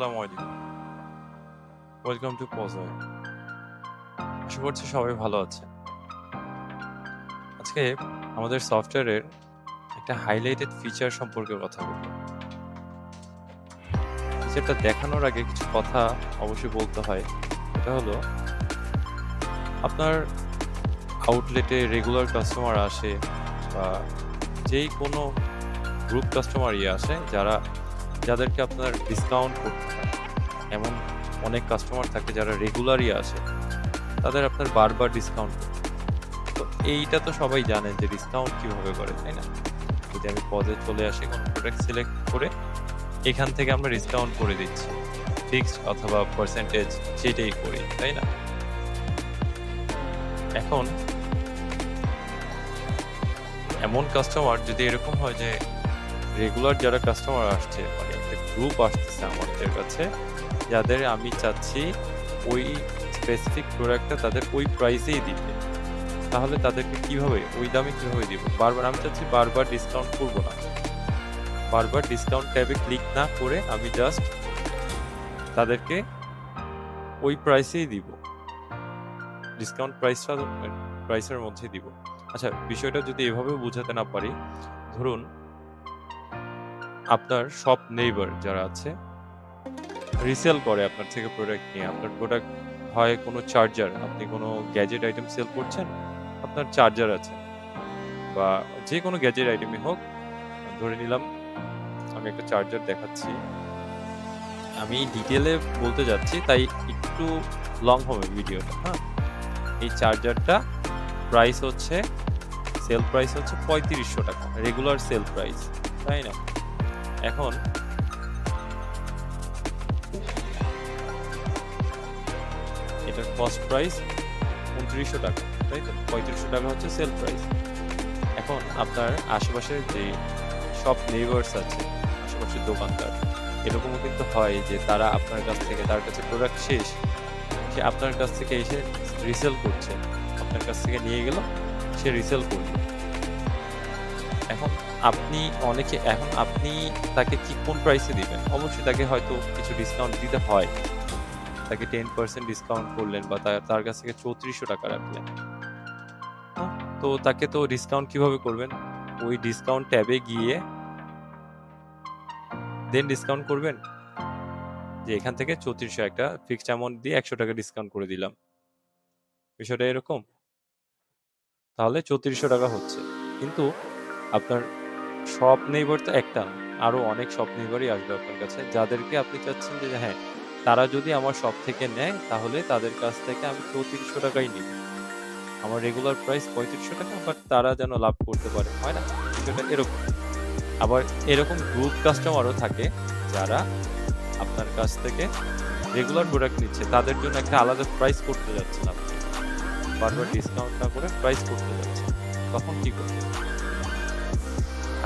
আসসালামু welcome to পজয় আশা করছি সবাই ভালো আছে আজকে আমাদের সফটওয়্যারের একটা হাইলাইটেড ফিচার সম্পর্কে কথা বলব। ফিচারটা দেখানোর আগে কিছু কথা অবশ্যই বলতে হয়। এটা হলো, আপনার আউটলেটে রেগুলার কাস্টমার আসে বা যেই কোনো গ্রুপ কাস্টমারই আসে, যারা যাদেরকে আপনার ডিসকাউন্ট করতে এমন অনেক কাস্টমার থাকে যারা রেগুলারই আসে, তাদের আপনার বারবার ডিসকাউন্ট করতে তো এইটা তো সবাই জানেন যে ডিসকাউন্ট কীভাবে করে, তাই না? যদি আমি পদে চলে আসি কোনো প্রোডাক্ট সিলেক্ট করে, এখান থেকে আমরা ডিসকাউন্ট করে দিচ্ছি। ফিক্সড অথবা পার্সেন্টেজ সেটাই করি, তাই না? এখন এমন কাস্টমার যদি এরকম হয় যে রেগুলার যারা কাস্টমার আসছে মানে গ্রুপ আসতেছে আমাদের কাছে। যাদের আমি চাচ্ছি ওই স্পেসিফিক প্রোডাক্টটা তাদের ওই প্রাইসেই দিতে। তাহলে তাদেরকে কীভাবে, ওই দামে কীভাবে দিব? বারবার আমি চাচ্ছি বারবার ডিসকাউন্ট করব না। বারবার ডিসকাউন্ট ট্যাবে ক্লিক না করে আমি জাস্ট তাদেরকে ওই প্রাইসেই দিব। ডিসকাউন্ট প্রাইসটা প্রাইসের মধ্যে দিব। আচ্ছা বিষয়টা যদি এভাবে বোঝাতে না পারি, ধরুন আপনার সব নেইবার যারা আছে রিসেল করে আপনার থেকে প্রোডাক্ট নিয়ে। আপনার প্রোডাক্ট হয় কোনো চার্জার আপনি কোনো গ্যাজেট আইটেম সেল করছেন, আপনার চার্জার আছে। বা যে কোনো গ্যাজেট আইটেমই হোক, ধরে নিলাম, আমি একটা চার্জার দেখাচ্ছি। আমি ডিটেলে বলতে যাচ্ছি, তাই একটু লং হবে ভিডিওটা হ্যাঁ? এই চার্জারটা প্রাইস হচ্ছে সেল প্রাইস হচ্ছে পঁয়ত্রিশশো টাকা রেগুলার সেল প্রাইস তাই না? এখন এটার কস্ট প্রাইস উনত্রিশশো টাকা, তাই তো? পঁয়ত্রিশশো টাকা হচ্ছে সেল প্রাইস এখন আপনার আশেপাশের যে সব নেইবার্স আছে আশেপাশের দোকানদার, এরকমও কিন্তু হয় যে তারা আপনার কাছ থেকে, তার কাছে প্রোডাক্ট শেষ, সে আপনার কাছ থেকে এসে রিসেল করছে, আপনার কাছ থেকে নিয়ে গেল, সে রিসেল করবে এখন আপনি অনেকে, এখন আপনি তাকে কি, কোন প্রাইসে দিবেন? অবশ্যই তাকে হয়তো কিছু ডিসকাউন্ট দিতে হয়। তাকে টেন পার্সেন্ট ডিসকাউন্ট করলেন বা তার কাছ থেকে চৌত্রিশশো টাকা রাখলেন। তো তাকে তো ডিসকাউন্ট কীভাবে করবেন? ওই ডিসকাউন্ট ট্যাবে গিয়ে দেন ডিসকাউন্ট করবেন? যে এখান থেকে চৌত্রিশশো একটা ফিক্সড অ্যামাউন্ট দিয়ে একশো টাকা ডিসকাউন্ট করে দিলাম। বিষয়টা এরকম। তাহলে চৌত্রিশশো টাকা হচ্ছে। কিন্তু আপনার সব নেইবার তো একটা না আরও অনেক সব নেইবারই আসবে আপনার কাছে। যাদেরকে আপনি চাচ্ছেন যে হ্যাঁ তারা যদি আমার সব থেকে নেয়, তাহলে তাদের কাছ থেকে আমি চৌত্রিশশো টাকাই নিব। আমার রেগুলার প্রাইস পঁয়ত্রিশশো টাকা বাট তারা যেন লাভ করতে পারে, হয় না? বিষয়টা এরকম। আবার এরকম গ্রুপ কাস্টমারও থাকে, যারা আপনার কাছ থেকে রেগুলার প্রোডাক্ট নিচ্ছে, তাদের জন্য একটা আলাদা প্রাইস করতে যাচ্ছেন আপনি। বারবার ডিসকাউন্ট না করে প্রাইস করতে যাচ্ছেন। তখন কি করবেন?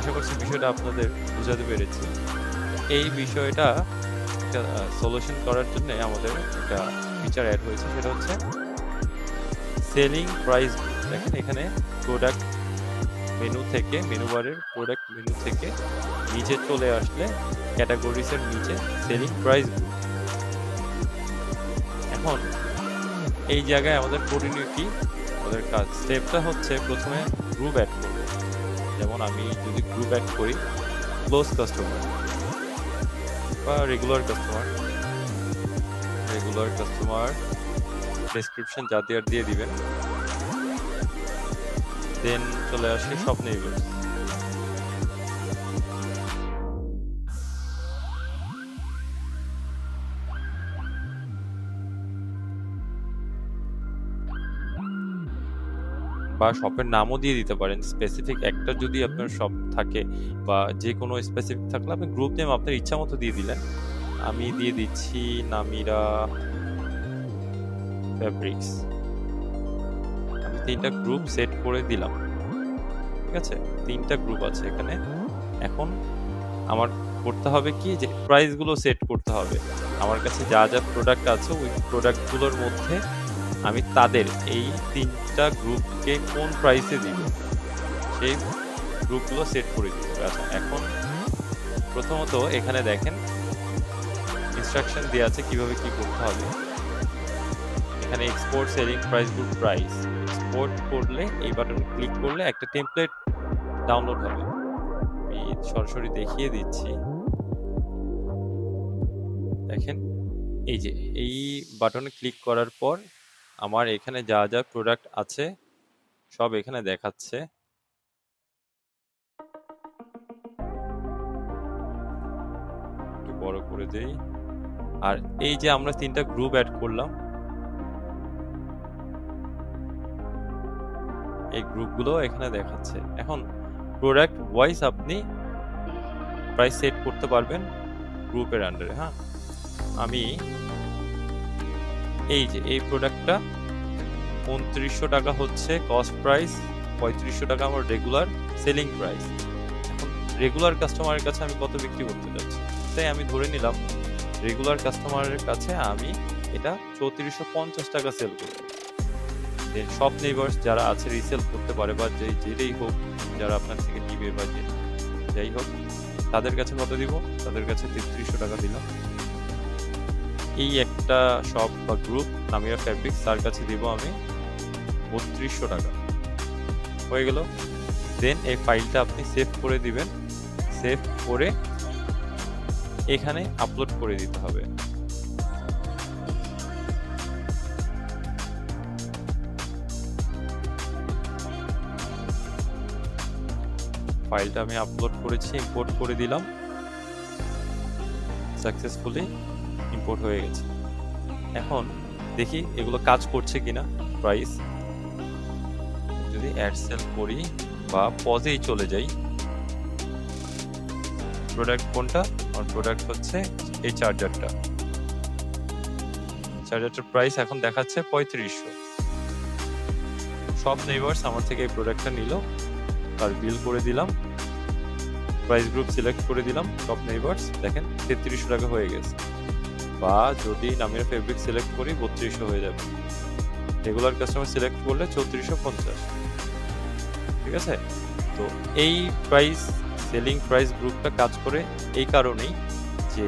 আশা করছি বিষয়টা আপনাদের বোঝাতে পেরেছি। এই বিষয়টা একটা সলিউশন করার জন্য আমাদের একটা ফিচার অ্যাড হয়েছে, সেটা হচ্ছে সেলিং প্রাইস দেখেন এখানে প্রোডাক্ট মেনু থেকে মেনু বারের প্রোডাক্ট মেনু থেকে নিচে চলে আসলে ক্যাটাগরিজের নিচে সেলিং প্রাইস এখন এই জায়গায় আমাদের করণীয় আমাদের কাজ। স্টেপটা হচ্ছে প্রথমে গ্রুপ অ্যাড করব। যেমন আমি যদি গ্রুপ অ্যাড করি ক্লোজ কাস্টমার বা regular customer regular customer description যা দেওয়ার দিয়ে দিবেন। দেন চলে আসি সব নেইবার্স বা শপের নামও দিয়ে দিতে পারেন। স্পেসিফিক একটা যদি আপনার শপ থাকে বা যে কোনো স্পেসিফিক থাকলে আপনি গ্রুপ নেম আপনার ইচ্ছা মতো দিয়ে দিলেন। আমি দিয়ে দিচ্ছি নামিরা ফ্যাব্রিক্স আমি তিনটা গ্রুপ সেট করে দিলাম। ঠিক আছে? তিনটা গ্রুপ আছে এখানে। এখন আমার করতে হবে কি যে প্রাইসগুলো সেট করতে হবে। আমার কাছে যা যা প্রোডাক্ট আছে ওই প্রোডাক্টগুলোর মধ্যে আমি তাদের এই তিনটা গ্রুপকে কোন প্রাইসে দিব? সেই গ্রুপগুলো সেট করে দিব। আচ্ছা এখন প্রথমত এখানে দেখেন ইনস্ট্রাকশন দেওয়া আছে কীভাবে কি করতে হবে। এখানে export selling price group price export করলে, এই বাটন ক্লিক করলে একটা টেমপ্লেট ডাউনলোড হবে। আমি সরাসরি দেখিয়ে দিচ্ছি। দেখেন, এই যে, এই বাটনে ক্লিক করার পর আমার এখানে যা যা প্রোডাক্ট আছে, সব এখানে দেখাচ্ছে। একটু বড় করে দেই। আর এই যে আমরা তিনটা গ্রুপ অ্যাড করলাম। এই গ্রুপগুলো এখানে দেখাচ্ছে। এখন প্রোডাক্ট ওয়াইজ আপনি প্রাইস সেট করতে পারবেন গ্রুপের আন্ডারে হ্যাঁ? আমি এই যে, এই প্রোডাক্টটা উনত্রিশশো টাকা হচ্ছে কস্ট প্রাইস পঁয়ত্রিশশো টাকা আমার রেগুলার সেলিং প্রাইস এখন রেগুলার কাস্টমারের কাছে আমি কত বিক্রি করতে যাচ্ছি? তাই আমি ধরে নিলাম রেগুলার কাস্টমারের কাছে আমি এটা চৌত্রিশশো পঞ্চাশ টাকা সেল করব। দেন সব নেইবার্স যারা আছে রিসেল করতে পারে বা যে, যেটাই হোক, যারা আপনার থেকে নিবে বা যে, যাই হোক, তাদের কাছে কত দিব? তাদের কাছে তেত্রিশশো টাকা দিলাম। এই একটা শপ বা গ্রুপ নামিয়া ফ্যাব্রিক্স তার কাছে দিব আমি বত্রিশশো টাকা। হয়ে গেল। দেন এই ফাইলটা আপনি সেভ করে দিবেন। সেভ করে এখানে আপলোড করে দিতে হবে। ফাইলটা আমি আপলোড করেছি ইম্পোর্ট করে দিলাম। সাকসেসফুলি ইম্পোর্ট হয়ে গেছে। এখন দেখি এগুলো কাজ করছে কিনা প্রাইস যদি অ্যাড সেল করি বা পজেই চলে যাই। প্রোডাক্ট কোনটা? আমার প্রোডাক্ট হচ্ছে এই চার্জারটা চার্জারটার প্রাইস এখন দেখাচ্ছে পঁয়ত্রিশশো। সব নেইবার্স আমার থেকে এই প্রোডাক্টটা নিল, তার বিল করে দিলাম। প্রাইস গ্রুপ সিলেক্ট করে দিলাম, সব নেইবার্স দেখেন, তেত্রিশশো টাকা হয়ে গেছে। বা যদি নামের ফেব্রিক সিলেক্ট করি, বত্রিশশো হয়ে যাবে। রেগুলার কাস্টমার সিলেক্ট করলে চৌত্রিশশো পঞ্চাশ। ঠিক আছে? তো এই প্রাইস সেলিং প্রাইস গ্রুপটা কাজ করে এই কারণেই যে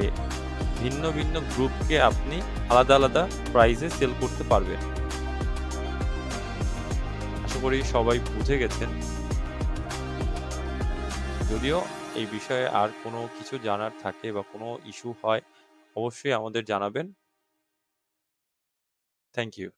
ভিন্ন ভিন্ন গ্রুপকে আপনি আলাদা আলাদা প্রাইসে সেল করতে পারবেন। আশা করি সবাই বুঝে গেছেন। যদিও এই বিষয়ে আর কোনো কিছু জানার থাকে বা কোনো ইস্যু হয় অবশ্যই আমাদের জানাবেন। Thank you